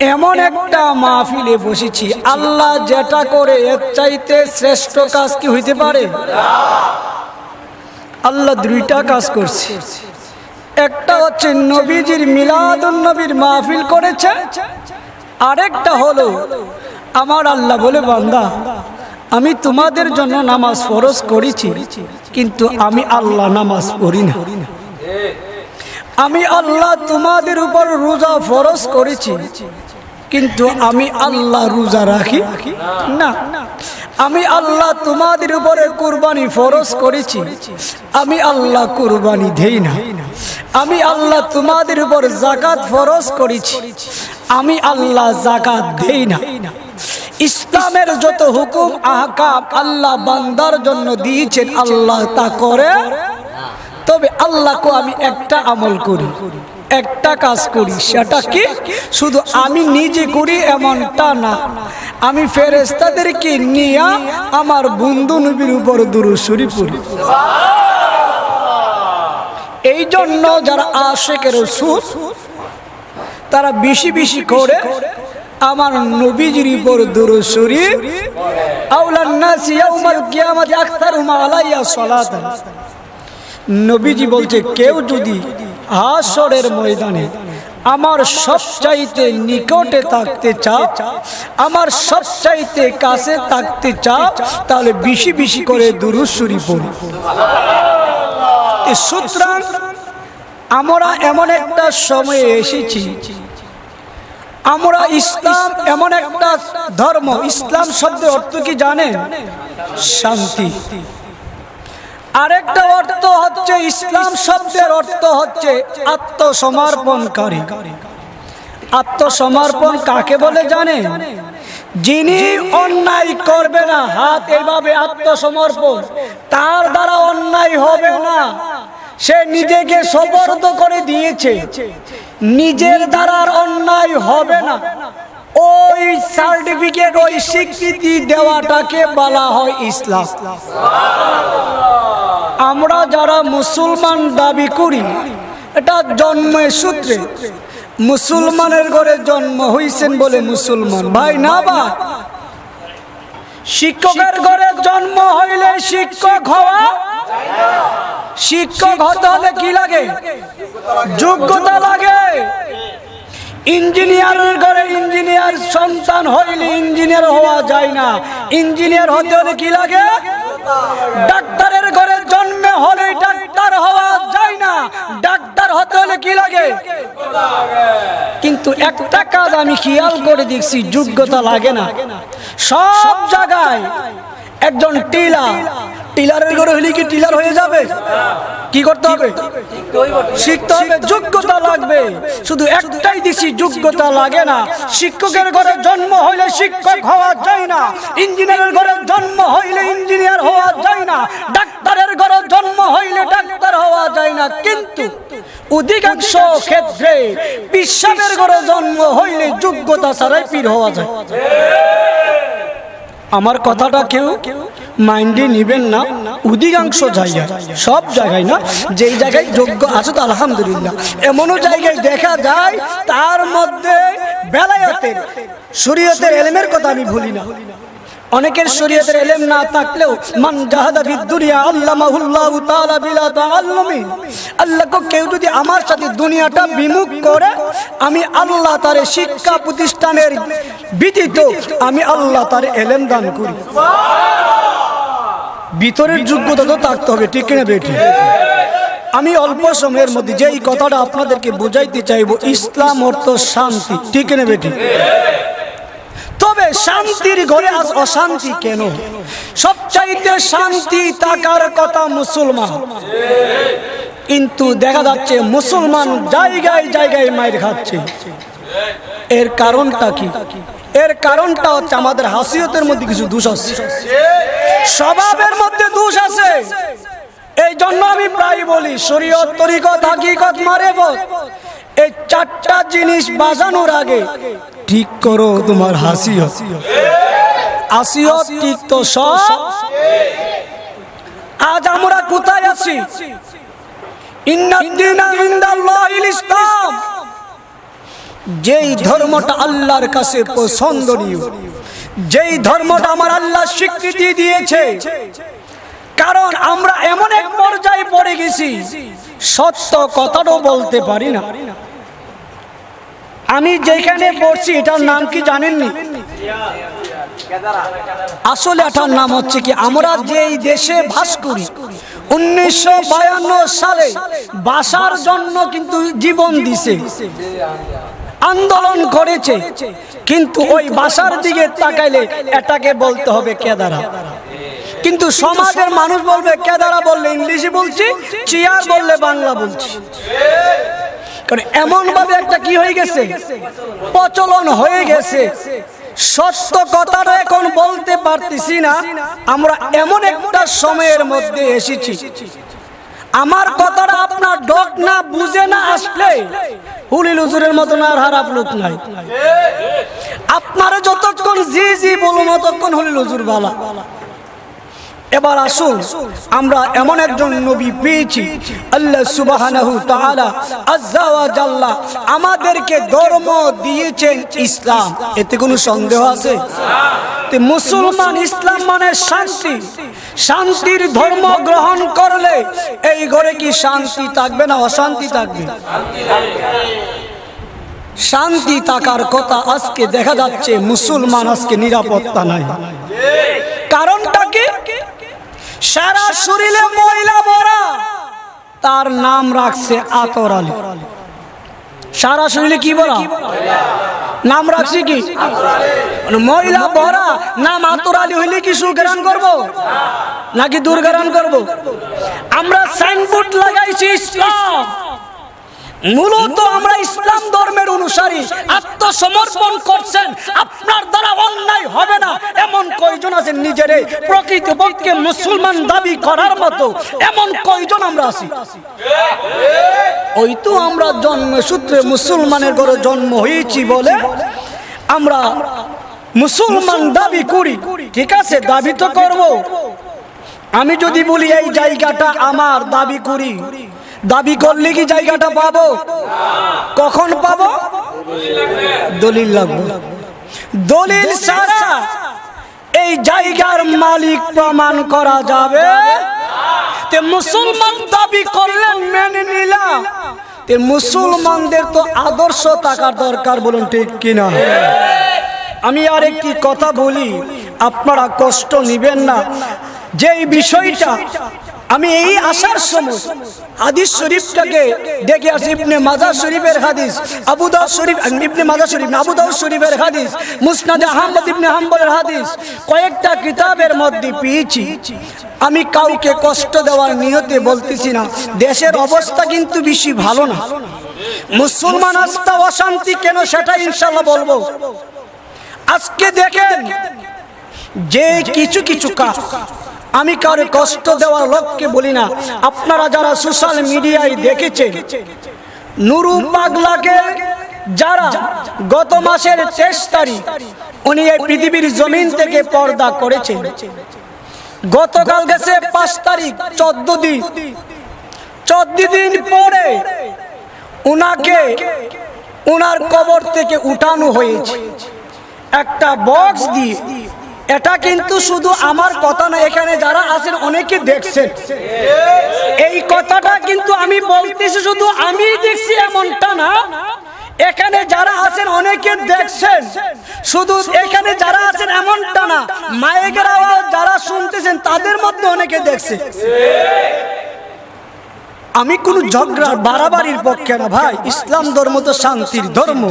এমন একটা মাহফিলে বসেছি। আল্লাহ যেটা করে, এর চাইতে শ্রেষ্ঠ কাজ কি হইতে পারে? আল্লাহ দুইটা কাজ করছে। একটা হচ্ছে নবীজির মিলাদুন নবীর মাহফিল করেছে। আরেকটা হলো, আমার আল্লাহ বলে, বান্দা, আমি তোমাদের জন্য নামাজ ফরজ করেছি, কিন্তু আমি আল্লাহ নামাজ পড়ি না। আমি আল্লাহ তোমাদের উপর রোজা ফরজ করেছি। কিন্তু আমি আল্লাহ রোজা রাখি না। আমি আল্লাহ তোমাদের উপরে কুরবানি ফরজ করেছি। আমি আল্লাহ কুরবানি দেই না। আমি আল্লাহ তোমাদের উপর জাকাত ফরজ করেছি। আমি আল্লাহ জাকাত দেই না। ইসলামের যত হুকুম, আহকাম আল্লাহ বান্দার জন্য দিয়েছেন, আল্লাহ তা করে তবে আল্লাহকে আমি একটা আমল করি, একটা কাজ করি, সেটা কি? শুধু আমি নিজে করি এমনটা না। আমি ফেরেস্তাদেরকে নিয়ে আমার বন্ধু নবীর উপর দুরুসুরি পড়ি। এই জন্য যারা আশেকের সুর তারা বেশি বেশি করে আমার নবীজির উপর দুরুসুরি আউলান্নাসি ইয়াউমাল কিয়ামাতি আকতারুম আলাইয়া সালাতান। নবীজি বলছে, কেউ যদি হাসরের ময়দানে আমার সবচাইতে নিকটে থাকতে চাও আমার সবচাইতে কাছে থাকতে চাও তাহলে বেশি বেশি করে দুরুসুরি পড়ি। সুতরাং আমরা এমন একটা সময়ে এসেছি, আমরা ইসলাম এমন একটা ধর্ম, ইসলাম শব্দের অর্থ কি জানেন? শান্তি। আরেকটা অর্থ হচ্ছে ইসলাম শব্দের অর্থ হচ্ছে আত্মসমর্পণকারী। আত্মসমর্পণ কাকে বলে জানে? যিনি অন্যায় করবে না, হাত এইভাবে আত্মসমর্পণ, তার দ্বারা অন্যায় হবে না। সে নিজেকে সবর্দ করে দিয়েছে। নিজের দ্বারা অন্যায় হবে না। ওই সার্টিফিকেট, ওই স্বীকৃতি দেওয়াটাকে বলা হয় ইসলাম। আমরা যারা মুসলমান দাবি করি, এটা জন্মের সূত্রে। মুসলমানের ঘরে জন্ম হইছেন বলে মুসলমান। ভাই, না বা? শিক্ষকের ঘরে জন্ম হইলে শিক্ষক হওয়া শিক্ষক হতে হলে কি লাগে? যোগ্যতা লাগে। ইঞ্জিনিয়ারের ঘরে ইঞ্জিনিয়ার সন্তান হইলে ইঞ্জিনিয়ার হওয়া যায় না। ইঞ্জিনিয়ার হতে হলে কি লাগে? ডাক্তারের ঘরে জন্মে হলে ডাক্তার হওয়া যায় না। ডাক্তার হতে হলে কি লাগে? কিন্তু একটা কাজ আমি খেয়াল করে দেখছি, যোগ্যতা লাগে না। সব জায়গায় একজন টিলার টিলারের ঘরে হলে কি টিলার হয়ে যাবে? কি করতে হবে? শিখতে হবে, যোগ্যতা লাগবে। শুধু একটাই দিছি, যোগ্যতা লাগে না। শিক্ষকের ঘরে জন্ম হইলে শিক্ষক হওয়া যায় না। ইঞ্জিনিয়ারের ঘরে জন্ম হইলে ইঞ্জিনিয়ার হওয়া যায় না। ডাক্তারের ঘরে জন্ম হইলে ডাক্তার হওয়া যায় না। কিন্তু অধিকাংশ ক্ষেত্রে বিশ্বাসের ঘরে জন্ম হইলে যোগ্যতা ছাড়াই পীর হওয়া যায়। আমার কথাটা কেউ মাইন্ডে নিবেন না, অধিকাংশ জায়গায়, সব জায়গায় না, যেই জায়গায় যোগ্য আছে তো আলহামদুলিল্লাহ। এমনও জায়গায় দেখা যায়, তার মধ্যে বেলায়াতের, শরীয়তের এলেমের কথা আমি ভুলি না। অনেকের শরীয়তের এলেম না থাকলেও, মান জাহাদা ফিদ দুনিয়া, আল্লামাহুল্লাহু তাআলা বিলা তাআল্লুমি। আল্লাহকে কেউ যদি আমার সাথে দুনিয়াটা বিমুখ করে, আমি আল্লাহ তার শিক্ষা প্রতিষ্ঠানের ব্যতীত আমি আল্লাহ তার এলেম দান করি। ভিতরের যোগ্যতা তো থাকতে হবে, ঠিক কিনা বেটি? আমি অল্প সময়ের মধ্যে যে এই কথাটা আপনাদেরকে বোঝাইতে চাইব, ইসলাম অর্থ শান্তি, ঠিক কিনা বেটি? তবে শান্তির ঘরে আজ অশান্তি কেন? সবচাইতে শান্তি থাকার কথা মুসলমান। কিন্তু দেখা যাচ্ছে মুসলমান জায়গায় জায়গায় মায়ের খাচ্ছে। এর কারণটা কি? এর কারণটা হচ্ছে আমাদের হাসিয়তের মধ্যে কিছু দোষ আছে। স্বভাবের মধ্যে দোষ আছে। এই জন্য আমি প্রায় বলি, শরীয়ত, তরিকত, হাকিকত মারে এই চারটা জিনিস বাজানোর আগে ঠিক করো তোমার হাসিয়ত। হাসিয়ত ঠিক তো সব? আজ আমরা কোথায় আছি? ইন্নাদ্দিনা ইনদাল্লাহিল ইসলাম। যেই ধর্মটা আল্লাহর কাছে পছন্দনীয়, যেই ধর্মটা আমার আল্লাহ স্বীকৃতি দিয়েছে, কারণ আমরা এমন এক পর্যায়ে পড়ে গেছি, সত্য কথাটাও বলতে পারি না। আমি যেখানে পড়ছি, এটার নাম কি জানেননি? আসলে এটার নাম হচ্ছে কি, আমরা যেই দেশে বাস করি, উনিশশো বায়ান্ন সালে বাসার জন্য কিন্তু জীবন দিছে। আন্দোলন করেছে। কিন্তু ওই বাসার দিকে তাকাইলে এটাকে বলতে হবে কেদারা। কিন্তু সমাজের মানুষ বলবে কেদারা বললে ইংলিশে বলছি চেয়ার বললে বাংলা বলছি। কারণ এমন ভাবে একটা কি হয়ে গেছে? প্রচলন হয়ে গেছে। সত্য কথাটা এখন বলতে পারতেছি না। আমরা এমন একটা সময়ের মধ্যে এসেছি। আমার কথাটা আপনার ডক না বুঝে না আসলে হুলিল হুজুরের মতন আর হারাপ লোক নাই। আপনারা যতক্ষণ জি জি বলুন, ততক্ষণ হুলিল হুজুর বালা। এবার আসুন, আমরা এমন একজন নবী পেয়েছি। আল্লাহ সুবহানাহু তাআলা আজ্জা ওয়া জাল্লা আমাদেরকে ধর্ম দিয়েছেন ইসলাম। এতে কোনো সন্দেহ আছে? তে মুসলমান ইসলাম মানে শান্তি। শান্তির ধর্ম গ্রহণ করলে এই ঘরে কি শান্তি থাকবে না অশান্তি থাকবে? শান্তি থাকার কথা আজকে দেখা যাচ্ছে মুসলমান আজকে নিরাপত্তা নাই। কারণটা সারা শরীরে ময়লা ভরা। তার নাম রাখছে আতর আলী। সারা শরীরে কি বলা? নাম রাখছি কি? ময়লা ভরা। নাম আতর আলী হইলে কি সুগ্রহণ করব? নাকি দুর্গ্রহণ করব? আমরা সাইনবোর্ড লাগাইছি ইসলাম। মূলত আমরা ইসলাম ধর্মের অনুসারী, আত্মসমর্পণ করছেন, আপনার দ্বারা অন্যায় হবে না। এমন কয়জন আছেন নিজেরে প্রকৃতপক্ষে মুসলমান দাবি করার মতো, এমন কয়জন আমরা আছি। ওই তো আমরা জন্ম সূত্রে মুসলমানের ঘরে জন্ম হয়েছি বলে আমরা মুসলমান দাবি করি। ঠিক আছে, দাবি তো করব। আমি যদি বলি, এই জায়গাটা আমার, দাবি করি। দাবি করলে কি জায়গাটা পাবো? কখন পাবো? দলিল লাগবে। দলিল সারা এই জায়গার মালিক প্রমাণ করা যাবে। তে মুসলমান দাবি করলেন মেনে নিলাম। তে মুসলমানদের তো আদর্শ থাকার দরকার বলুন ঠিক কিনা? আমি আর একটি কথা বলি, আপনারা কষ্ট নিবেন না। যেই বিষয়টা আমি এই আসার সময় হাদিস শরীফটাকে দেখে আসি, ইবনে মাজার শরীফের হাদিস, আবু দাউদ শরীফ ইবনে মাজার শরীফ আবু দাউদ শরীফের হাদিস, মুসনাদে আহমদ ইবনে হাম্বলের হাদিস, কয়েকটা কিতাবের মধ্যে পেয়েছি। আমি কাউকে কষ্ট দেওয়ার নিয়তে বলতেছি না, দেশের অবস্থা কিন্তু বেশি ভালো না। মুসলমান আস্থা অশান্তি কেন সেটা ইনশাল্লাহ বলব। আজকে দেখেন যে কিছু কিছু কাজ আমি কারও কষ্ট দেওয়ার লোককে বলি না। আপনারা যারা সোশ্যাল মিডিয়ায় দেখেছেন, নুরু পাগলাকে যারা গত মাসের তেইশ তারিখ উনি এই পৃথিবীর জমিন থেকে পর্দা করেছেন গতকাল গেছে পাঁচ তারিখ, চোদ্দ দিন চোদ্দ দিন পরে উনাকে উনার কবর থেকে উঠানো হয়েছে। একটা বক্স দিয়ে এটা কিন্তু শুধু আমার কথা না, এখানে যারা আছেন অনেকে দেখছেন। এই কথাটা কিন্তু আমি বলতেছি শুধু আমি দেখছি এমনটা না। এখানে যারা আছেন অনেকে দেখছেন। শুধু এখানে যারা আছেন এমনটা না, মায়ের যারা শুনতেছেন তাদের মধ্যে অনেকে দেখছে। আমি কোন ঝগড়া বাড়াবাড়ির পক্ষে না ভাই। ইসলাম ধর্ম তো শান্তির ধর্ম।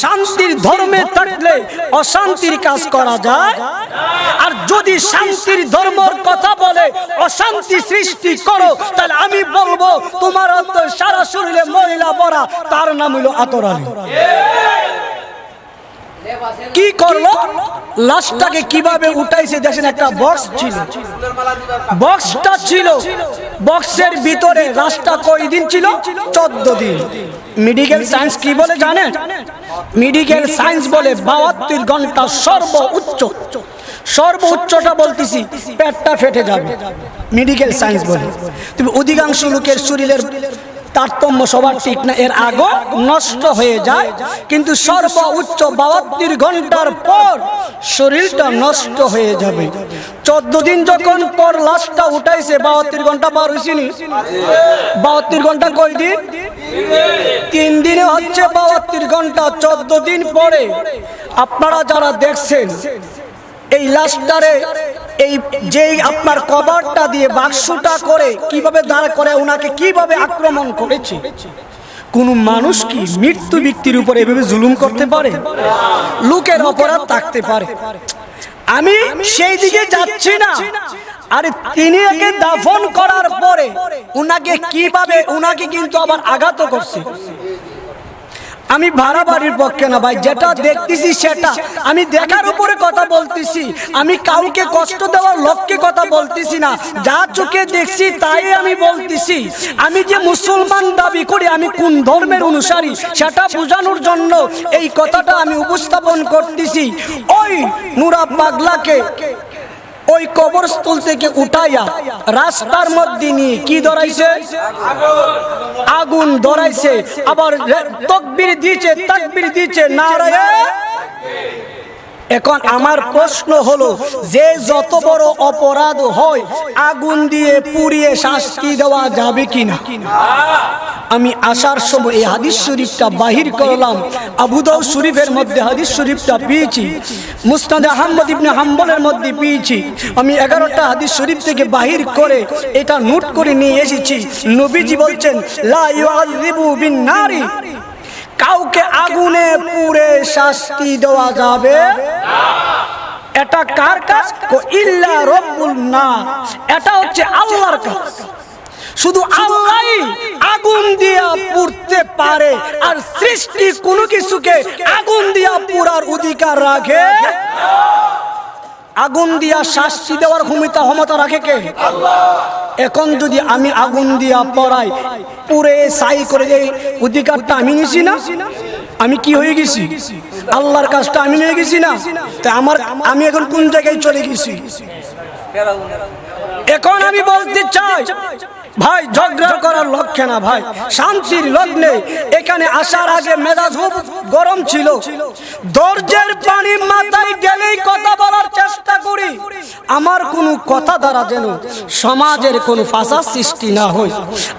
শান্তির ধর্মে। থাকলে অশান্তির কাজ করা যায়। আর যদি শান্তির ধর্মর কথা বলে অশান্তি সৃষ্টি করো তাহলে আমি বলব তোমার অন্তর সারা শরীরে মহিলা পড়া তার নাম হইল আতরালি। কি করল? লাশটাকে কীভাবে উঠাইছে দেখেন একটা বক্স ছিল। বক্সটা ছিল। বক্সের ভিতরে রাস্তা কয় দিন ছিল? চোদ্দ দিন। মেডিকেল সায়েন্স কি বলে জানেন? মেডিকেল সায়েন্স বলে বাহাত্তর ঘণ্টা সর্বোচ্চ সর্বোচ্চটা বলতেছি, পেটটা ফেটে যাবে। মেডিকেল সায়েন্স বলে। তুমি অধিকাংশ লোকের শরীরের তারতম্য সবার ঠিক না, এর আগে নষ্ট হয়ে যায়। কিন্তু সর্ব উচ্চ বাহাত্তর ঘণ্টার পর শরীরটা নষ্ট হয়ে যাবে। চোদ্দ দিন যখন পর লাশটা উঠাইছে, বাহাত্তর ঘণ্টা পার হয়েছিনি বাহাত্তর ঘণ্টা কয় দিন? তিন দিনে হচ্ছে বাহাত্তর ঘণ্টা, চোদ্দ দিন পরে। আপনারা যারা দেখছেন এই লাশটারে, এই যেই আপনার কভারটা দিয়ে বাক্সটা করে কীভাবে দাঁড় করে ওনাকে কীভাবে আক্রমণ করেছে? কোন মানুষ কি মৃত্যু ব্যক্তির উপর এভাবে জুলুম করতে পারে? লোকের অপরাধ থাকতে পারে। আমি সেই দিকে যাচ্ছি না। আরে তিনি একে দাফন করার পরে উনাকে কীভাবে, উনাকে কিন্তু আবার আঘাত করছে। আমি ভাড়া বাড়ির পক্ষে না ভাই, যেটা দেখতেছি সেটা। আমি দেখার উপরে কথা বলতেছি। আমি কাউকে কষ্ট দেওয়ার লক্ষ্যে কথা বলতেছি না। যা চোখে দেখছি তাই আমি বলতেছি। আমি যে মুসলমান দাবি করি, আমি কোন ধর্মের অনুসারী, সেটা বোঝানোর জন্য এই কথাটা আমি উপস্থাপন করতেছি। ওই নুরা পাগলাকে ওই কবরস্থল থেকে উঠাইয়া রাস্তার মধ্যে নিয়ে কি ধরাইছে? আগুন ধরাইছে। আবার তকবির দিয়েছে, তাকবির দিয়েছে। নারায় এখন আমার প্রশ্ন হলো, যে যত বড় অপরাধ হয়, আগুন দিয়ে পুড়িয়ে শাস্তি দেওয়া যাবে কিনা? আমি আসার সময় এই হাদিস শরীফটা বাহির করলাম। আবুদাউ শরীফের মধ্যে হাদিস শরীফটা পেয়েছি। মুস্তাদ আহমদ ইবনে হাম্বলের মধ্যে পেয়েছি। আমি এগারোটা হাদিস শরীফ থেকে বাহির করে এটা নোট করে নিয়ে এসেছি। নবীজি বলছেন বিন নারী কাউকে আগুনে পুড়ে শাস্তি দেওয়া যাবে? এটা কার কাজ? ইল্লা রব্বুল না এটা হচ্ছে আল্লাহর কাজ। শুধু আল্লাহ আগুন দিয়া পুড়তে পারে। আর সৃষ্টি কোনো কিছুকে আগুন দিয়া পুরার অধিকার রাখে? আগুন দিয়া শাস্তি দেওয়ার ক্ষমতা ক্ষমতা রাখে কে? এখন যদি আমি আগুন দিয়া পড়াই পুরে সাই করে এই অধিকারটা আমি নিছি না আমি কি হয়ে গেছি? আল্লাহর কাজটা আমি নিয়ে গেছি না। তা আমার আমি এখন কোন জায়গায় চলে গেছি? এখন আমি বলতে চাই ভাই, ঝগড়া করার লক্ষ্যে না ভাই, শান্তির লগ্নে এখানে আসার আগে মেজাজ গরম ছিল। দর্জের পানি মাথায় গেলেই কথা বলার চেষ্টা করি। আমার কোনো কথা দ্বারা যেন সমাজের কোনো ফাঁসার সৃষ্টি না হয়।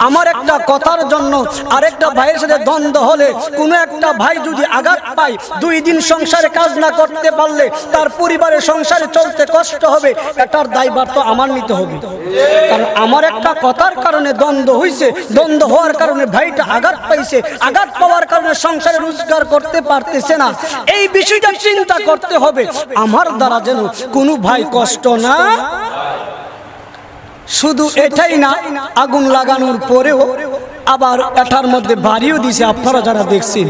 আমার একটা কথার জন্য আরেকটা ভাইয়ের সাথে দ্বন্দ্ব হলে, কোনো একটা ভাই যদি আঘাত পায়, দুই দিন সংসারে কাজ না করতে পারলে তার পরিবারের সংসারে চলতে কষ্ট হবে। এটার দায়ভার তো আমার নিতে হবে। কারণ আমার একটা কথার কারণে দ্বন্দ্ব হয়েছে দ্বন্দ্ব হওয়ার কারণে ভাইটা আঘাত পাইছে। আঘাত পাওয়ার কারণে সংসারে রোজগার করতে পারতেছে না। এই বিষয়টা চিন্তা করতে হবে। আমার দ্বারা যেন কোনো ভাই কষ্ট না শুধু এটাই না, আগুন লাগানোর পরেও আবার এটার মধ্যে বাড়িও দিছে। আপনারা যারা দেখছেন,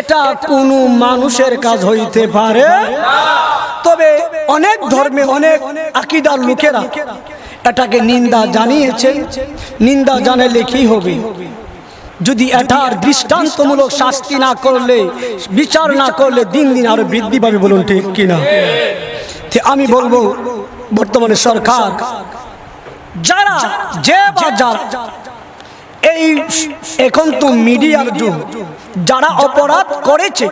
এটা কোনো মানুষের কাজ হইতে পারে তবে অনেক ধর্মে অনেক আকিদার লোকেরা এটাকে নিন্দা জানিয়েছে নিন্দা জানালে কি হবে? যদি এটার দৃষ্টান্তমূলক শাস্তি না করলে, বিচার না করলে দিন দিন আরও বৃদ্ধি পাবে বলুন ঠিক কিনা? আমি বলব, বর্তমানে সরকার, যারা যে যারা, এই এখন তো মিডিয়ার যুগ, যারা অপরাধ করেছে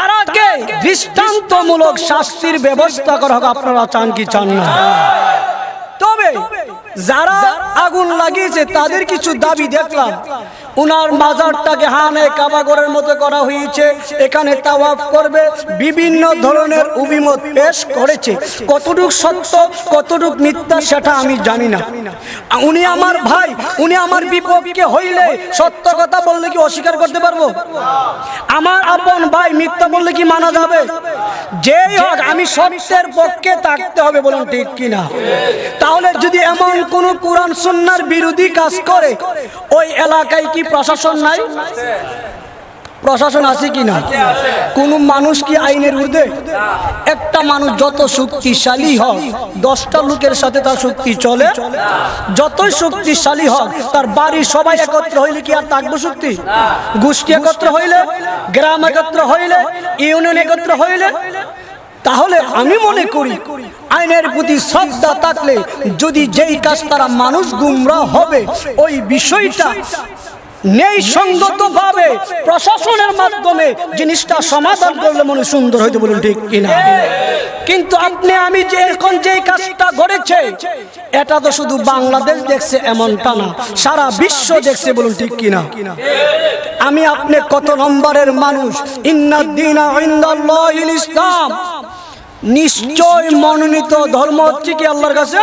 তারাকে দৃষ্টান্তমূলক শাস্তির ব্যবস্থা করা হোক আপনারা চান কি চান না? তবে যারা আগুন লাগিয়েছে, তাদের কিছু দাবি দেখলাম। উনার মাজারটাকে হানে কাবাগরের মতো করা হয়েছে, এখানে তাওয়াফ করবে, বিভিন্ন ধরনের অভিমত পেশ করেছে। কতটুক সত্য, কতটুক মিথ্যা, সেটা আমি জানি না। উনি আমার ভাই, উনি আমার বিপক্ষে হইলে সত্য কথা বললে কি অস্বীকার করতে পারব? আমার আপন ভাই মিথ্যা বললে কি মানা যাবে? যেই হোক, আমি সত্যের পক্ষে থাকতে হবে বলুন ঠিক কিনা? তাহলে যদি এমন কোন কোরআন সন্ন্যার বিরোধী কাজ করে, ওই এলাকায় কি প্রশাসন নাই? প্রশাসন আছে কি না? কোন মানুষ কি আইনের ঊর্ধ্বে? একটা মানুষ যত শক্তিশালী হয় দশটা লোকের সাথে তার শক্তি চলে। যতই শক্তিশালী হয় তার বাড়ির সবাই একত্র হইলে কি আর থাকব শক্তি? গোষ্ঠী একত্র হইলে, গ্রাম একত্র হইলে, ইউনিয়ন একত্র হইলে তাহলে আমি মনে করি আইনের প্রতি শ্রদ্ধা থাকলে যদি যেই কাজ তারা মানুষ গুমরা হবে ওই বিষয়টা নেই সঙ্গত ভাবে প্রশাসনের মাধ্যমে জিনিসটা সমাধান করলে মনে সুন্দর হইতে বলুন ঠিক কিনা কিন্তু আপনি, আমি যে এখন যে কাজটা গড়েছে এটা তো শুধু বাংলাদেশ দেখছে এমনটা না, সারা বিশ্ব দেখছে বলুন ঠিক কিনা আমি আপনি কত নম্বরের মানুষ? ইন্নাদ্দিনা ইসলাম। নিশ্চয় মনোনীত ধর্ম হচ্ছে কি আল্লাহর কাছে?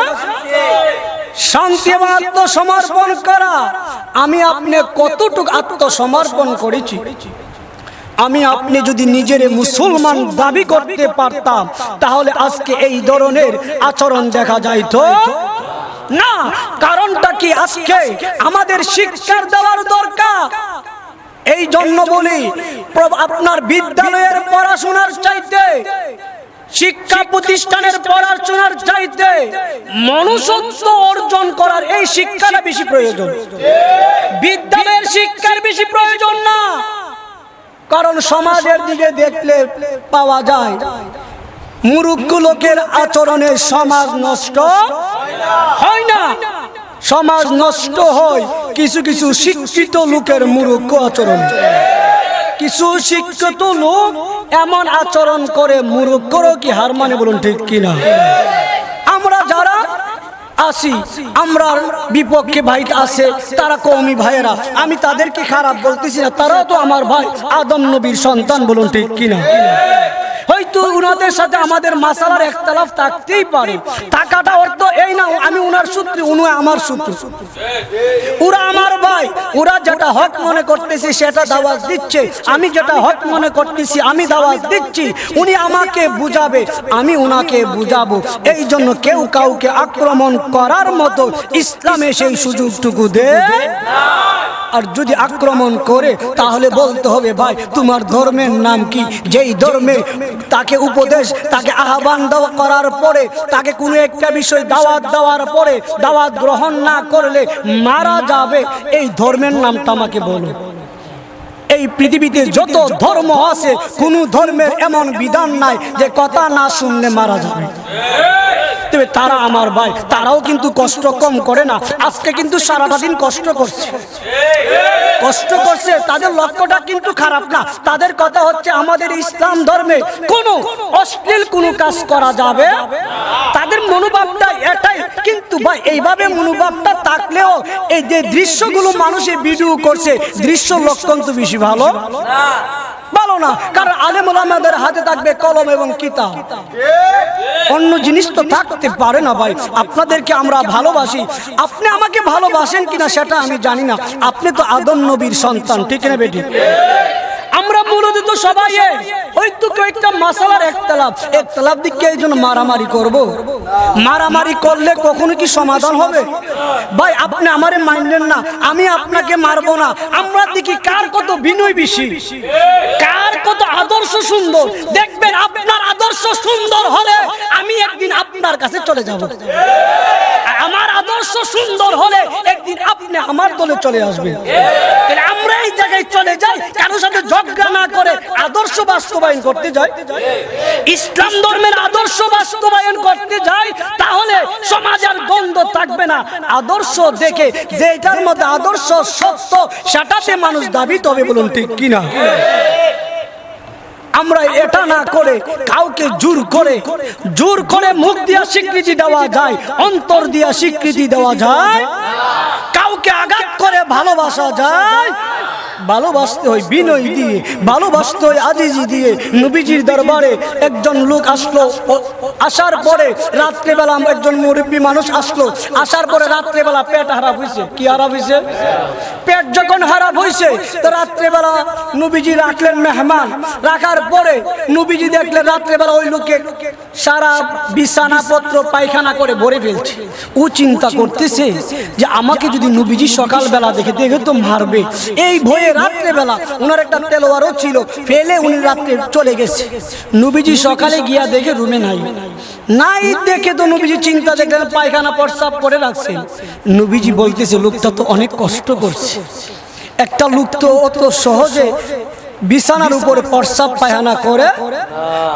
শান্তি এবং আত্মসমর্পণ করা। আমি আপনি কতটুকু আত্মসমর্পণ করেছি? আমি আপনি যদি নিজের মুসলমান দাবি করতে পারতাম, তাহলে আজকে এই ধরনের আচরণ দেখা যাইতো? না, কারণটা কি আজকে আমাদের শিক্ষার দেওয়ার দরকার? এই জন্য বলি আপনার বিদ্যালয়ের পড়াশোনার চাইতে শিক্ষা প্রতিষ্ঠানের পড়াশোনার চাইতে মনুষ্যত্ব অর্জন করার এই শিক্ষাটা বেশি প্রয়োজন। বিদ্যালয়ের শিক্ষার বেশি প্রয়োজন না। কারণ সমাজের দিকে দেখলে পাওয়া যায় মুরুক্ষ লোকের আচরণে সমাজ নষ্ট হয় না। সমাজ নষ্ট হয় কিছু কিছু শিক্ষিত লোকের মুরুক্ষ আচরণ। কিছু শিক্ষিত লোক এমন আচরণ করে মুরুখ করো কি হার মানে বলুন ঠিক কিনা? আমরা যারা আসি। আমরা বিপক্ষে ভাই আছে, তারা কৌমি ভাইয়েরা। আমি তাদেরকে খারাপ বলতেছি না, তারাও তো আমার ভাই। আদম নবীর সন্তান বলুন ঠিক কিনা? হয়তো উনাদের সাথে আমাদের মাসালার একতলাফ থাকতেই পারে। টাকাটা অর্থ এই না, আমি উনার সূত্রে উনি আমার সূত্র ওরা আমার ভাই ওরা যেটা হক মনে করতেছে সেটা দাওয়াত দিচ্ছে। আমি যেটা হক মনে করতেছি, আমি দাওয়াত দিচ্ছি। উনি আমাকে বুঝাবে, আমি উনাকে বুঝাবো। এই জন্য কেউ কাউকে আক্রমণ করার মতো ইসলামে সেই সুযোগটুকু দে। আর যদি আক্রমণ করে, তাহলে বলতে হবে, ভাই, তোমার ধর্মের নাম কি? যেই ধর্মে তাকে উপদেশ, তাকে আহ্বান দেওয়া করার পরে, তাকে কোনো একটা বিষয় দাওয়াত দেওয়ার পরে, দাওয়াত গ্রহণ না করলে মারা যাবে। এই ধর্মের নামটা আমাকে বলো। এই পৃথিবীতে যত ধর্ম আছে কোন ধর্মের এমন বিধান নাই যে কথা না শুনলে মারা যাবে। তবে তারা আমার ভাই তারাও কিন্তু কষ্ট কম করে না। আজকে কিন্তু সারাটা দিন কষ্ট করছে। কষ্ট করছে। তাদের লক্ষ্যটা কিন্তু খারাপ না। তাদের কথা হচ্ছে আমাদের ইসলাম ধর্মে কোনো অশ্লীল কোনো কাজ করা যাবে তাদের মনোভাবটা এটাই। কিন্তু ভাই এইভাবে মনোভাবটা থাকলেও এই যে দৃশ্যগুলো মানুষে ভিডিও করছে দৃশ্য লক্ষণ তো বেশি ভালো? ভালো না, কারণ আলেম ওলামাদের হাতে থাকবে কলম এবং কিতাব। অন্য জিনিস তো থাকতে পারে না ভাই, আপনাদেরকে আমরা ভালোবাসি। আপনি আমাকে ভালোবাসেন কিনা সেটা আমি জানি না। আপনি তো আদম নবীর সন্তান, ঠিক না বেটি? আমরা মূলত সবাই। ওই তো কয়েকটা মাসালার একতলাপ। একতলাপ দিকে এই জন্য মারামারি করব? মারামারি করলে কখনো কি সমাধান হবে? ভাই, আপনি আমারে মানলেন না, আমি আপনাকে মারবো না। আমরা দেখি কার কত বিনয় বেশি, কার কত আদর্শ সুন্দর। দেখবেন আপনার আদর্শ সুন্দর হলে আমি একদিন আপনার কাছে চলে যাব। আমার আদর্শ সুন্দর হলে একদিন আপনি আমার দলে চলে আসবেন। আমরা এই জায়গায় চলে যাই, কারোর সাথে ঝগড়া না করে আদর্শ বাস্তবায়ন করতে যাই ইসলাম ধর্মের আদর্শ বাস্তবায়ন করতে যাই তাহলে সমাজ আর দ্বন্দ্ব থাকবে না। আদর্শ দেখে যেটার মধ্যে আদর্শ সত্য, সেটাতে মানুষ দাবি তবে বলুন ঠিক কিনা? আমরা এটা না করে কাউকে জোর করে জোর করে মুখ দিয়া স্বীকৃতি দেওয়া যায়, অন্তর দিয়া স্বীকৃতি দেওয়া যায়, কাউকে আঘাত করে ভালোবাসা যায় ভালোবাসতে হয় বিনয় দিয়ে, ভালোবাসতে হয় আজিজি দিয়ে। নবীজির দরবারে একজন লোক আসলো। আসার পরে রাত্রেবেলা একজন মুরব্বী মানুষ আসলো। আসার পরে রাত্রেবেলা পেট খারাপ হয়েছে কি খারাপ হয়েছে পেট যখন খারাপ হয়েছে তো রাত্রেবেলা নবীজি রাখলেন মেহমান। রাখার পরে নবীজি দেখলেন রাত্রেবেলা ওই লোকে সারা বিছানাপত্র, পায়খানা করে ভরে ফেলছে। ও চিন্তা করতেছে যে আমাকে যদি নবীজি সকালবেলা দেখে দেখে তো মারবে। এই ভয়ে একটা তো লোকটা তো অনেক কষ্ট করছে। একটা লোক তো অত সহজে বিছানার উপরে প্রস্রাব, পায়খানা করে।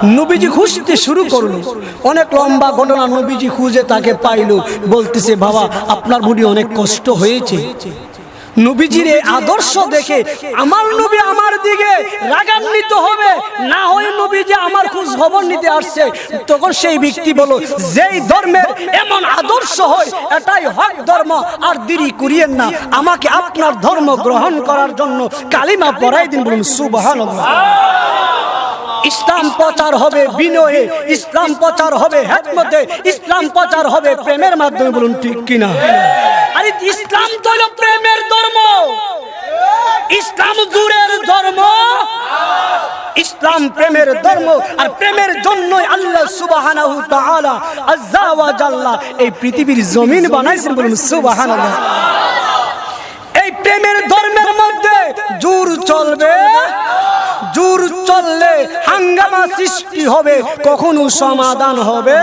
নবীজি খুঁজতে শুরু করল। অনেক লম্বা ঘটনা নবীজি খুঁজে তাকে পাইলো। বলতেছে, বাবা, আপনার বুড়ি অনেক কষ্ট হয়েছে। নবীজির এই আদর্শ দেখে আমার নবী আমার দিকে রাগান্বিত হবে। না হয়ে নবীজি আমার খোঁজ খবর নিতে আসছে। তখন সেই ব্যক্তি বলো যেই ধর্মের এমন আদর্শ হয়, এটাই হক ধর্ম। আর দেরি করিয়েন না। আমাকে আপনার ধর্ম গ্রহণ করার জন্য কালিমা পড়াই দিন বলুন, সুবহানাল্লাহ। ইসলাম প্রচার হবে বিনয়ে, ইসলাম প্রচার হবে হেকমতে, ইসলাম প্রচার হবে প্রেমের মাধ্যমে বলুন, ঠিক কিনা? আরে ইসলাম তো প্রেমের ধর্ম? ইসলাম দূরের ধর্ম? ইসলাম প্রেমের ধর্ম। আর প্রেমের জন্যই আল্লাহ জাল্লা এই পৃথিবীর জমিন বানাইছেন বলুন সুবহানাল্লাহ। এই প্রেমের ধর্মের মধ্যে জোর চলবে? জোর চললে হাঙ্গামা সৃষ্টি হবে, কখনো সমাধান হবে?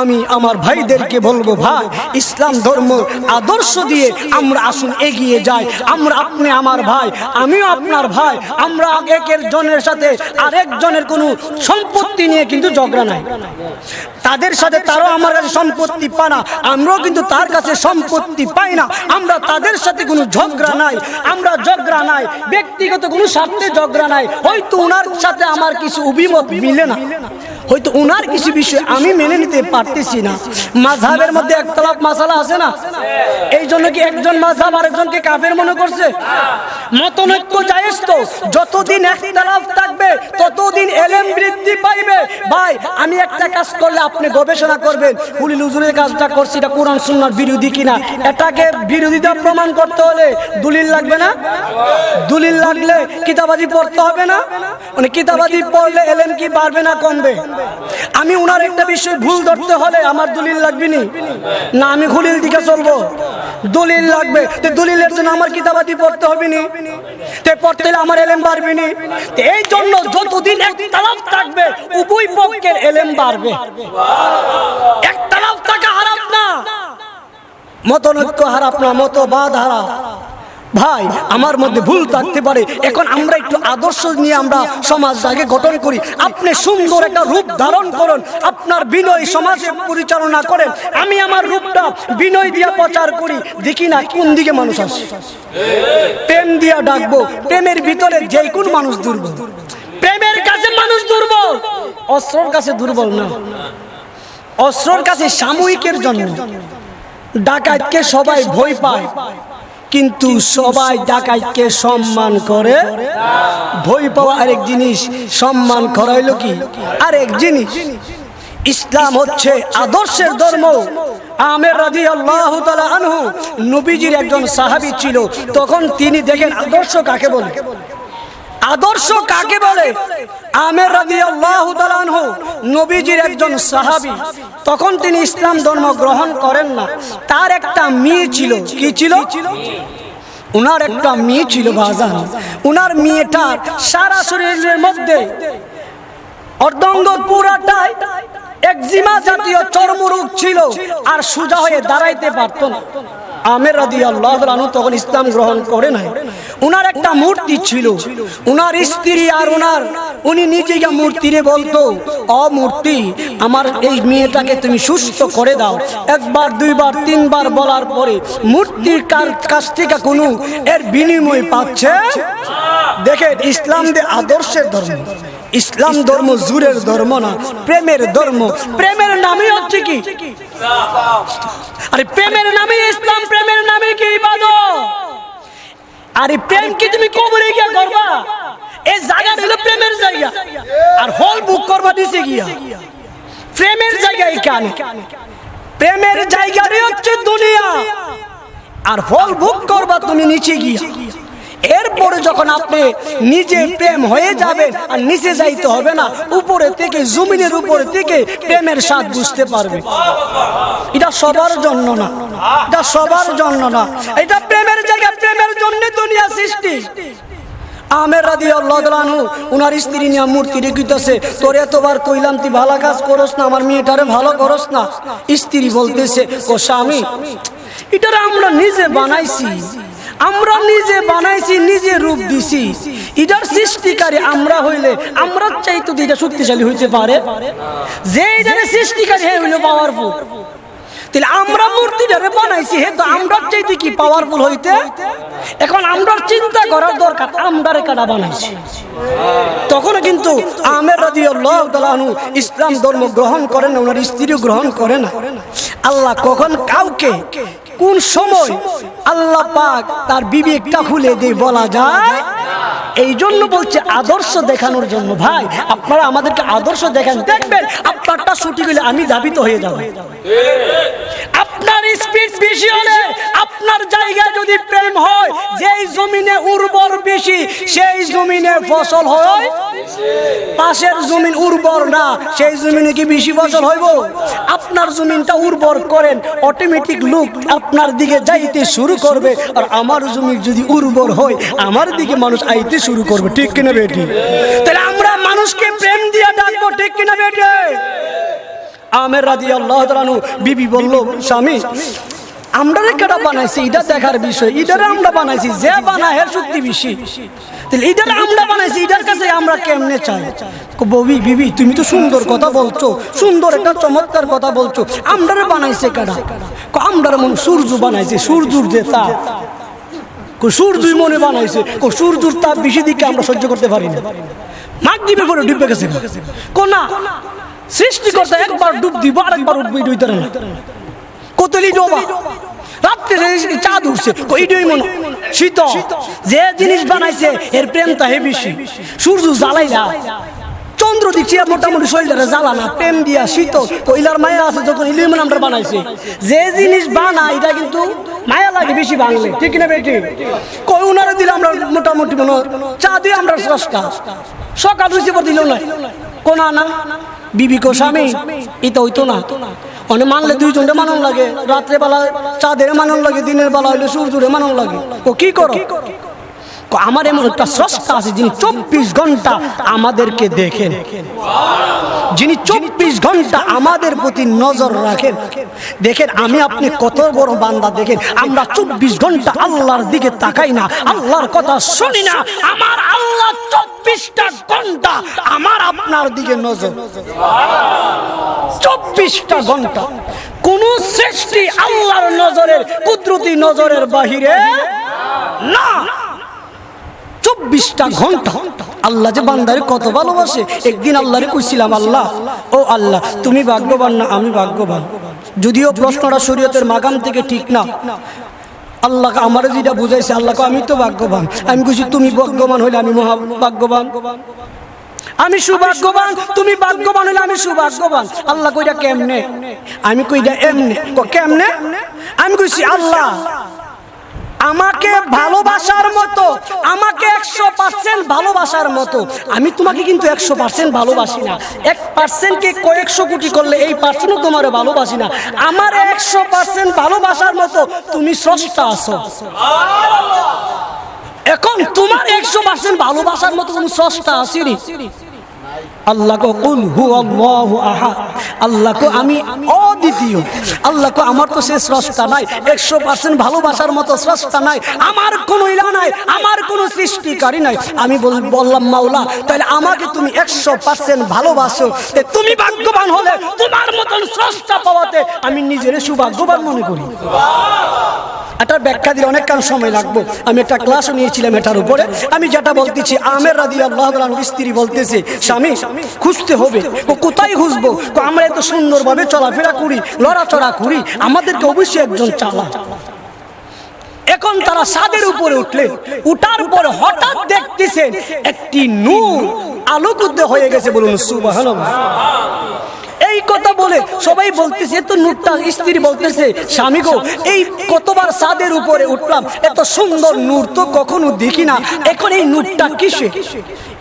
আমি আমার ভাইদেরকে বলব, ভাই, ইসলাম ধর্ম আদর্শ দিয়ে আমরা আসুন, এগিয়ে যাই। আমরা আপনি আমার ভাই, আমিও আপনার ভাই। আমরা একের জনের সাথে আরেক জনের কোনো সম্পত্তি নিয়ে কিন্তু ঝগড়া নাই। তাদের সাথে তারাও আমার কাছে সম্পত্তি পায় না। আমরাও কিন্তু তার কাছে সম্পত্তি পাই না। আমরা তাদের সাথে কোনো ঝগড়া নাই। আমরা ঝগড়া নাই। ব্যক্তিগত কোনো স্বার্থে ঝগড়া নাই। হয়তো ওনার সাথে আমার কিছু অভিমত মিলে না। হয়তো ওনার কিছু বিষয় আমি মেনে নিতে পারতেছি না। মাঝহাবের মধ্যে একতলাপ মাসালা আছে না? এই জন্য কি একজন মাঝহাব আরেকজনকে কাফের মনে করছে? মতনৈক্য তো। যতদিন থাকবে, ততদিন এলেম বৃদ্ধি পাইবে। ভাই, আমি একটা কাজ করলে আপনি গবেষণা করবেন। কাজটা করছি, এটা কোরআন বিরোধী এটাকে প্রমাণ করতে হলে দলিল লাগবে না? দলিল লাগলে কিতাবাদি পড়তে হবে না? মানে কিতাবাদি পড়লে এলেম কি বাড়বে না কমবে? আমি উনার একটা বিষয় ভুল ধরতে হলে আমার দলিল লাগবে নি? আমি খুলিল দিকে চলবো। দলিল লাগবে। তো দলিলের জন্য আমার কিতাবাদি পড়তে হবে নি? তে পড়তে আমার এলেম বাড়বে নি? এই জন্য যতদিন এক তালাপ থাকবে, উভয় পক্ষের এলেম বাড়বে। এক তালাপ থাকা হারাপ না। মতনৈক্য হারাপ না, মতবাদ হারা ভাই, আমার মধ্যে ভুল থাকতে পারে। এখন আমরা একটু আদর্শ নিয়ে আমরা সমাজটাকে গঠন করি। আপনি সুন্দর একটা রূপ ধারণ করুন। আপনার বিনয় সমাজে পরিচালনা করেন। আমি আমার রূপটা বিনয় দিয়া প্রচার করি। দেখি না কোন দিকে মানুষ আসে। প্রেম দিয়া ডাকবো। প্রেমের ভিতরে যে কোন মানুষ দুর্বল। প্রেমের কাছে মানুষ দুর্বল। অস্ত্রর কাছে দুর্বল না। অস্ত্রর কাছে সাময়িকের জন্য। ডাকাতকে সবাই ভয় পায়। কিন্তু সবাই ডাকাইকে সম্মান করে। ভয় পাওয়া আরেক জিনিস, সম্মান করা হইল কি? আরেক জিনিস, ইসলাম হচ্ছে আদর্শের ধর্ম। আমের রাজি আল্লাহ নবীজির একজন সাহাবি ছিল, তখন তিনি দেখেন আদর্শ কাকে বলে? আদর্শ কাকে বলে? আমের রাজি আল্লাহ নবীজির একজন সাহাবী। তখন তিনি ইসলাম ধর্ম গ্রহণ করেন না। তার একটা মেয়ে ছিল। কি ছিল? উনার একটা মেয়ে ছিল বাজান উনার মেয়েটার সারা শরীরের মধ্যে অর্ধঙ্গ পুরাটাই একজিমা জাতীয় চর্মরোগ ছিল। আর সোজা হয়ে দাঁড়াইতে পারতো না। আমের রাদি আল্লাহ তখন ইসলাম গ্রহণ করে নাই। উনার একটা মূর্তি ছিল। উনার স্ত্রী আর উনার উনি নিজেকে মূর্তিরে বলতো অমূর্তি আমার এই মেয়েটাকে তুমি সুস্থ করে দাও। একবার, দুইবার, তিনবার বলার পরে মূর্তির কার কাছ থেকে কোনো এর বিনিময় পাচ্ছে? দেখেন, ইসলাম যে আদর্শের ধর্ম। ইসলাম ধর্ম জুরের ধর্ম না প্রেমের ধর্ম। প্রেমের নামই হচ্ছে কি? আরে প্রেমের নামে ইসলাম প্রেমের নামে কি ইবাদত? আরে প্রেম কি তুমি কবরে গিয়া করবা? এই জায়গা হলো প্রেমের জায়গা। আর হল বুক করবা দিছে গিয়া। প্রেমের জায়গা এখানে। প্রেমের জায়গারই হচ্ছে দুনিয়া। আর হল ভোগ করবা তুমি নিচে গিয়া। এরপরে যখন আপনি নিজে প্রেম হয়ে যাবেন আর নিচে যাইতে হবে না, উপরে থেকে, জমিনের উপরে থেকে প্রেমের স্বাদ বুঝতে পারবে। এটা সবার জন্য না। এটা সবার জন্য না। এটা প্রেমের জায়গা, প্রেমের জন্য দুনিয়া সৃষ্টি। আমের স্ত্রী নিয়ে মূর্তি এতবার ভালো কাজ করস না, আমার ভালো করস না। স্ত্রী বলতেছে, ও স্বামী আমরা নিজে বানাইছি। আমরা নিজে বানাইছি, নিজে রূপ দিছি। ইটার সৃষ্টিকারী আমরা হইলে আমরা চাইতো এটা শক্তিশালী হইতে পারে। যে এটারে সৃষ্টিকারী, হে হইল পাওয়ারফুল আমরা চাইতে কি পাওয়ারফুল হইতে? এখন চিন্তা দরকার বানাইছি? তখন কিন্তু আমের ধর্ম গ্রহণ করেন ওনার স্ত্রীও গ্রহণ আল্লাহ কখন কাউকে কোন সময় আল্লাহ পাক তার বিবেকটা খুলে দিয়ে বলা যায়? এই জন্য বলছে আদর্শ দেখানোর জন্য। ভাই আপনারা আমাদেরকে আদর্শ দেখান দেখবেন আপনারটা ছুটি গেলে আমি দাবিত হয়ে যাব। আপনার স্পিড বেশি হলে আপনার জায়গায় যদি প্রেম হয়, যেই জমিনে উর্বর বেশি, সেই জমিনে ফসল হয়? পাশের জমিন উর্বর না, সেই জমিনে কি বেশি ফসল হইব? আপনার জমিনটা উর্বর করেন অটোমেটিক লোক আপনার দিকে যাইতে শুরু করবে। আর আমার জমি যদি উর্বর হয়, আমার দিকে মানুষ আইতে শুরু করবে। ঠিক কিনা বেটি? তাহলে আমরা মানুষকে প্রেম দিয়ে ডাকবো, ঠিক কিনা বেটি? আমের রাজি আল্লাহ বিবি বলল স্বামী আমরা কেটা বানাইছি এটা দেখার বিষয়। ইটারে আমরা বানাইছি যে বানায় এর শক্তি বেশি। তাহলে আমরা বানাইছি ইটার কাছে আমরা কেমনে চাই? ববি বিবি তুমি তো সুন্দর কথা বলছো সুন্দর একটা চমৎকার কথা বলছো। আমরারে বানাইছে কেডা? আমরারে মন সূর্য বানাইছে সূর্যর যে কো, সূর্যই মনে বানাইছে কো সূর্যর তাপ বেশি দিকে আমরা সহ্য করতে পারি না। মাগ দিবে পরে ডুবে গেছে না সৃষ্টিকর্তা একবার ডুব দিব আর একবার উঠবে ডুইতে না কতলি ডোবা? রাত্রে চাঁদ উঠছে ওইটাই মনে শীত। যে জিনিস বানাইছে, এর প্রেমটা হে বেশি। সূর্য জ্বালাই না চন্দ্র দিচ্ছে মোটামুটি শরীরে জ্বালা না প্রেম দিয়া শীত। কইলার মায়া আছে যখন ইলিমন আমরা বানাইছে। যে জিনিস বানা এটা কিন্তু মায়া লাগে বেশি বাংলে ঠিক না বেটি? কই উনারে দিলে আমরা মোটামুটি মনে চা দিয়ে আমরা স্রষ্টা। সকাল হয়েছে পর দিল না কোনা না। বিবি কো স্বামী এটা হইতো না। মানে মানলে দুইজনটা মানন লাগে রাত্রে বেলা চাঁদের মানন লাগে, দিনের বেলা হইলে সূর্যরে মানন লাগে। ও কি করো? আমার এমন একটা স্রষ্টা আছে যিনি চব্বিশ ঘণ্টা আমাদেরকে দেখেন। যিনি চব্বিশ ঘণ্টা আমাদের প্রতি নজর রাখেন। দেখেন, আমি আপনি কত বড় বান্দা দেখেন। আমরা চব্বিশ ঘণ্টা আল্লাহর দিকে তাকাই না, আল্লাহর কথা শুনি না। আমার আল্লাহ চব্বিশটা ঘণ্টা আমার আপনার দিকে নজর। চব্বিশটা ঘণ্টা। কোন সৃষ্টি আল্লাহর নজরের, কুদরতি নজরের বাহিরে না। চব্বিশটা ঘণ্টা। আল্লাহ যে বান্দারে কত ভালোবাসে। একদিন আল্লাহরে কইছিলাম, আল্লাহ, ও আল্লাহ, তুমি ভাগ্যবান না, আমি ভাগ্যবান। যদিও প্রশ্নটা শরীয়তের মাগাম থেকে ঠিক না। আল্লাহ আমার যেটা বুঝাইছে, আল্লাহকে আমি তো ভাগ্যবান। আমি বুঝি তুমি ভাগ্যবান হইলে আমি মহা ভাগ্যবান আমি সুভাগ্যবান, তুমি ভাগ্যবান হলে আমি সুভাগ্যবান। আল্লাহ কইটা কেমনে? আমি কইটা এমনে। কেমনে? আমি কইছি, আল্লাহ। আমাকে ভালোবাসার মতো আমাকে একশো পার্সেন্ট ভালোবাসার মতো। আমি তোমাকে কিন্তু একশো পার্সেন্ট ভালোবাসি না। এক পার্সেন্টকে কয়েকশো কোটি করলে এই পার্সেন্টও তোমার ভালোবাসি না। আমার একশো পার্সেন্ট ভালোবাসার মতো তুমি স্রষ্টা আছো। এখন তোমার একশো পার্সেন্ট ভালোবাসার মতো তুমি স্রষ্টা আসিনি আল্লাহ কো কুল হু আল্লাহু আহা আল্লাহ কো আমি অদ্বিতীয় আল্লাহ কো আমার তো সে স্রষ্টা নাই। একশো পার্সেন্ট ভালোবাসার মতো স্রষ্টা নাই। আমার কোনো ইলা নাই, আমার কোনো সৃষ্টিকারী নাই। আমি বললাম, মাওলা তাহলে আমাকে তুমি একশো পার্সেন্ট ভালোবাসো। তুমি ভাগ্যবান হলে, তোমার মতন স্রষ্টা পাওয়াতে আমি নিজের সুভাগ্যবান মনে করি। এটার ব্যাখ্যা দিলে অনেকক্ষণ সময় লাগবে। আমি একটা ক্লাসও নিয়েছিলাম এটার উপরে। আমি যেটা বলতেছি, আমের রাদি আল্লাহ স্ত্রী বলতেছে, স্বামী, খুঁজতে হবে। ও কোথায় খুঁজবো? আমরা এত সুন্দরভাবে চলাফেরা করি। লড়াচড়া করি, আমাদেরকে অবশ্যই একজন চালা। এখন তারা সাদের উপরে উঠলে, উঠার পর হঠাৎ দেখতেছেন একটি নূর আলোকুদ্ধ হয়ে গেছে বলুন কথা বলে, সবাই বলতেছে এত নূরটা স্ত্রী বলতেছে, স্বামী গো, এই কতবার সাদের উপরে উঠলাম, এত সুন্দর নূর তো কখনো দেখি না, এখন এই নূরটা কিসে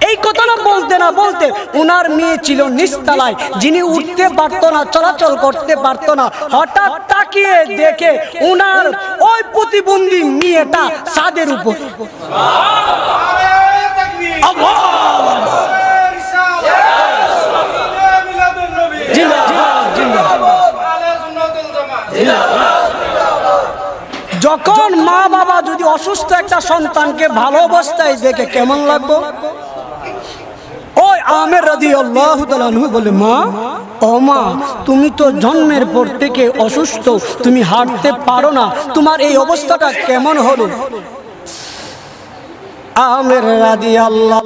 এই কথাটা বলতে না বলতে উনার মেয়ে ছিল নিস্তালায়, যিনি উঠতে পারতো না, চলাচল করতে পারতো না, হঠাৎ তাকিয়ে দেখে উনার ওই প্রতিবন্ধী মেয়েটা সাদের উপর আল্লাহ! জিন্দা, জিন্দা, জিন্দা। যখন মা বাবা যদি অসুস্থ একটা সন্তানকে ভালো অবস্থায় দেখে কেমন লাগবো? ওই আমের রাজি আল্লাহ বলে, মা তুমি তো জন্মের পর থেকে অসুস্থ, তুমি হাঁটতে পারো না, তোমার এই অবস্থাটা কেমন হলো? আমের রাজি আল্লাহ